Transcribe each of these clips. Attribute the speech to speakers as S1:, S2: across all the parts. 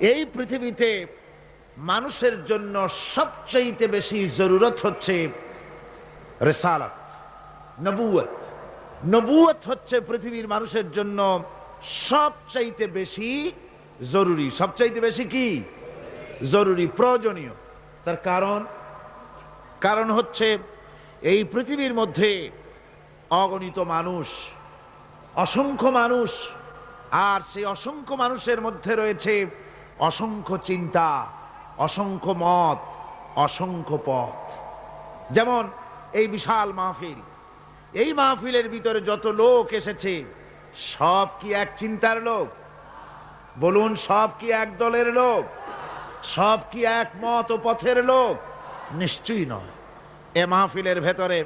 S1: এই পৃথিবীতে মানুষের জন্য সবচাইতে বেশি জরুরত হচ্ছে রেসালাত, নবুয়ত। নবুয়ত হচ্ছে পৃথিবীর মানুষের জন্য সবচাইতে বেশি জরুরি। সবচাইতে বেশি কি? জরুরি, প্রয়োজনীয়। তার কারণ? কারণ হচ্ছে এই পৃথিবীর মধ্যে অগণিত মানুষ, অসংখ্য মানুষ, আর সেই অসংখ্য মানুষের মধ্যে রয়েছে অসংখ্য চিন্তা, অসংখ্য মত, অসংখ্য পথ। যেমন এই বিশাল মাহফিল। এই মাহফিলের ভিতরে যত লোক এসেছে, সব কি এক চিন্তার লোক? বলুন, সব কি এক দলের লোক? সব কি এক মত ও পথের লোক? নিশ্চয়ই নয়। এ মাহফিলের ভেতরে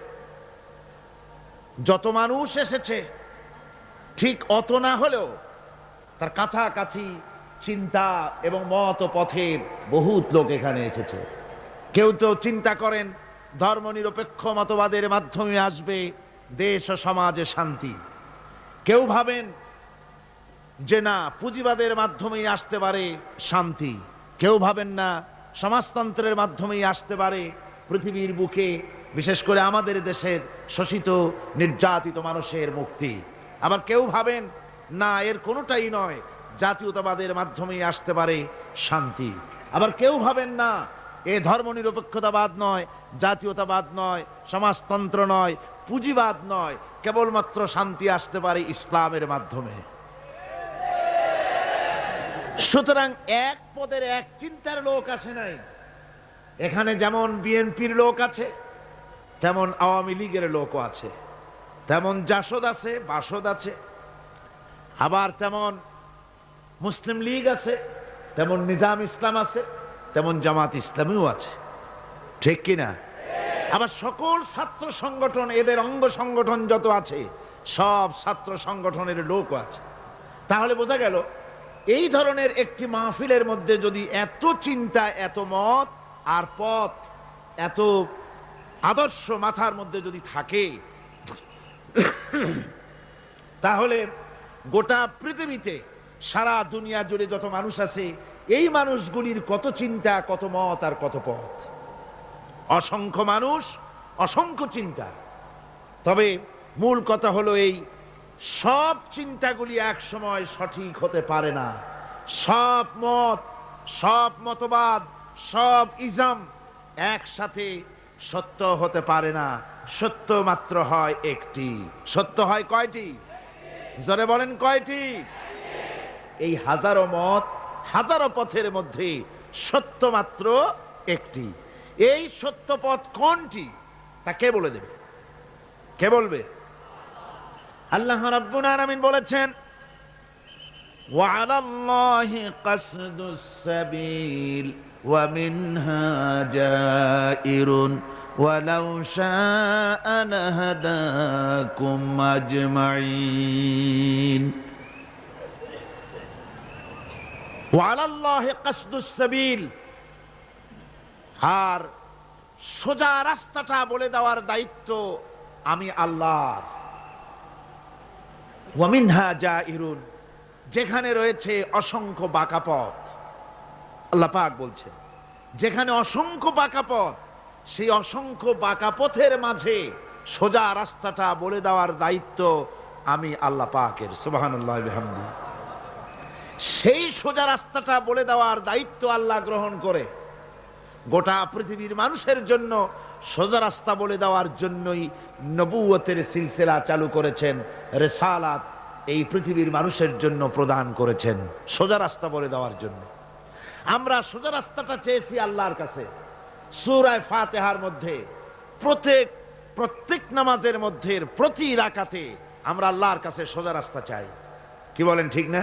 S1: যত মানুষ এসেছে, ঠিক অত না হলেও তার কাছাকাছি চিন্তা এবং মত পথের বহুত লোক এখানে এসেছে। কেউ তো চিন্তা করেন, ধর্ম নিরপেক্ষ মতবাদের মাধ্যমে আসবে, দেশ ও সমাজে শান্তি। কেউ ভাবেন যে না, পুঁজিবাদের মাধ্যমেই আসতে পারে শান্তি। কেউ ভাবেন না, সমাজতন্ত্রের মাধ্যমেই আসতে পারে পৃথিবীর বুকে, বিশেষ করে আমাদের দেশের শোষিত, নির্যাতিত মানুষের মুক্তি। আবার কেউ ভাবেন, না, এর কোনোটাই নয় জাতীয়তাবাদের মাধ্যমেই আসতে পারে শান্তি। আবার কেউ ভাবেন না, এ ধর্মনিরপেক্ষতাবাদ নয়, জাতীয়তাবাদ নয়, সমাজতন্ত্র নয়, পুঁজিবাদ নয়, কেবলমাত্র শান্তি আসতে পারে ইসলামের মাধ্যমে। সুতরাং এক পদের এক চিন্তার লোক আসে নাই। এখানে যেমন বিএনপির লোক আছে, তেমন আওয়ামী লীগের লোকও আছে। তেমন জাসদ আছে, বাসদ আছে। আবার তেমন মুসলিম লীগ আছে, তেমন নিজাম ইসলাম আছে, তেমন জামাত ইসলামীও আছে। ঠিক কিনা? আবার সকল ছাত্র সংগঠন, এদের অঙ্গ সংগঠন যত আছে, সব ছাত্র সংগঠনের লোকও আছে। তাহলে বোঝা গেল, এই ধরনের একটি মাহফিলের মধ্যে যদি এত চিন্তা, এত মত আর পথ, এত আদর্শ মাথার মধ্যে যদি থাকে, তাহলে গোটা পৃথিবীতে সারা দুনিয়া জুড়ে যত মানুষ আছে, এই মানুষগুলির কত চিন্তা, কত মত আর কত পথ। অসংখ্য মানুষ, অসংখ্য চিন্তা। তবে মূল কথা হলো এই, সব চিন্তাগুলি এক সময় সঠিক হতে পারে না। সব মত, সব মতবাদ, সব ইজম একসাথে সত্য হতে পারে না। সত্য মাত্র হয় একটি। সত্য হয় কয়টি? জোরে বলেন কয়টি? এই হাজারো মত হাজারো পথের মধ্যে সত্য মাত্র একটি এই সত্য পথ কোনটি তা কে বলে দেবে কে বলবে আল্লাহ রাব্বুল আলামিন বলেছেন وعلى الله قصد السبيل ومنها جائر ولو شاء لهداكم أجمعين আর সোজা রাস্তাটা বলে দেওয়ার দায়িত্ব আমি আল্লাহর। ওয়ামিনহা জাইরুন, যেখানে রয়েছে অসংখ্য বাঁকা পথ আল্লাহ পাক বলছেন, যেখানে অসংখ্য বাঁকা পথ সেই অসংখ্য বাঁকা পথের মাঝে সোজা রাস্তাটা বলে দেওয়ার দায়িত্ব আমি আল্লাহ পাকের। সুবহানাল্লাহ বিহামদি সেই সোজা রাস্তাটা বলে দেওয়ার দায়িত্ব আল্লাহ গ্রহণ করে। গোটা পৃথিবীর মানুষের জন্য সোজা রাস্তা বলে দেওয়ার জন্যই নবুয়তের সিলসিলা চালু করেছেন, রেসালাত এই পৃথিবীর মানুষের জন্য প্রদান করেছেন, সোজা রাস্তা বলে দেওয়ার জন্য। আমরা সোজা রাস্তাটা চেয়েছি আল্লাহর কাছে। সুরায় ফাতেহার মধ্যে প্রত্যেক প্রত্যেক নামাজের মধ্যে প্রতি রাকাতে আমরা আল্লাহর কাছে সোজা রাস্তা চাই। কি বলেন, ঠিক না?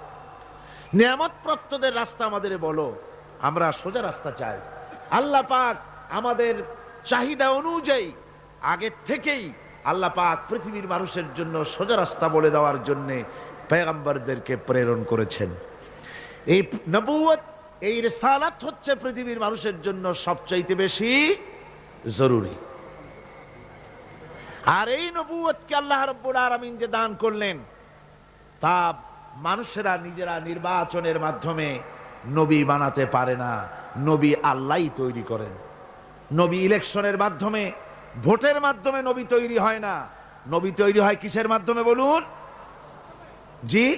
S1: নিয়ামত প্রাপ্তদের রাস্তা আমাদের বলো, আমরা সোজা রাস্তা চাই। আল্লাহ পাক আমাদের চাহিদা অনুযায়ী আগের থেকেই আল্লাহ পাক পৃথিবীর মানুষের জন্য সোজা রাস্তা বলে দেওয়ার জন্য পেগাম্বরদেরকে প্রেরণ করেছেন। এই নবুয়ত এই রেসালাত হচ্ছে পৃথিবীর মানুষের জন্য সবচাইতে বেশি জরুরি। আর এই নবুয়তকে আল্লাহ রব্বুল আরামিন যে দান করলেন, তা মানুষেরা নিজেরা নির্বাচনের মাধ্যমে নবী বানাতে পারে না, নবী আল্লাহই তৈরি করেন। নবী ইলেকশনের মাধ্যমে, ভোটের মাধ্যমে নবী তৈরি হয় না। নবী তৈরি হয় কিসের মাধ্যমে বলুন? জি?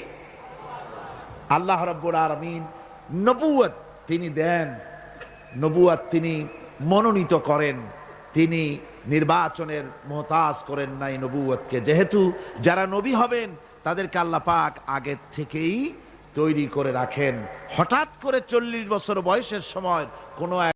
S1: আল্লাহ রব্বুল আলমিন নবুয়ত তিনি দেন। নবুয়াত তিনি মনোনীত করেন। তিনি নির্বাচনের মোহতাজ করেন নাই নবুয়তকে যেহেতু যারা নবী হবেন তাদেরকে আল্লাহ পাক আগের থেকেই তৈরি করে রাখেন। হঠাৎ করে চল্লিশ বছর বয়সের সময় কোনো এক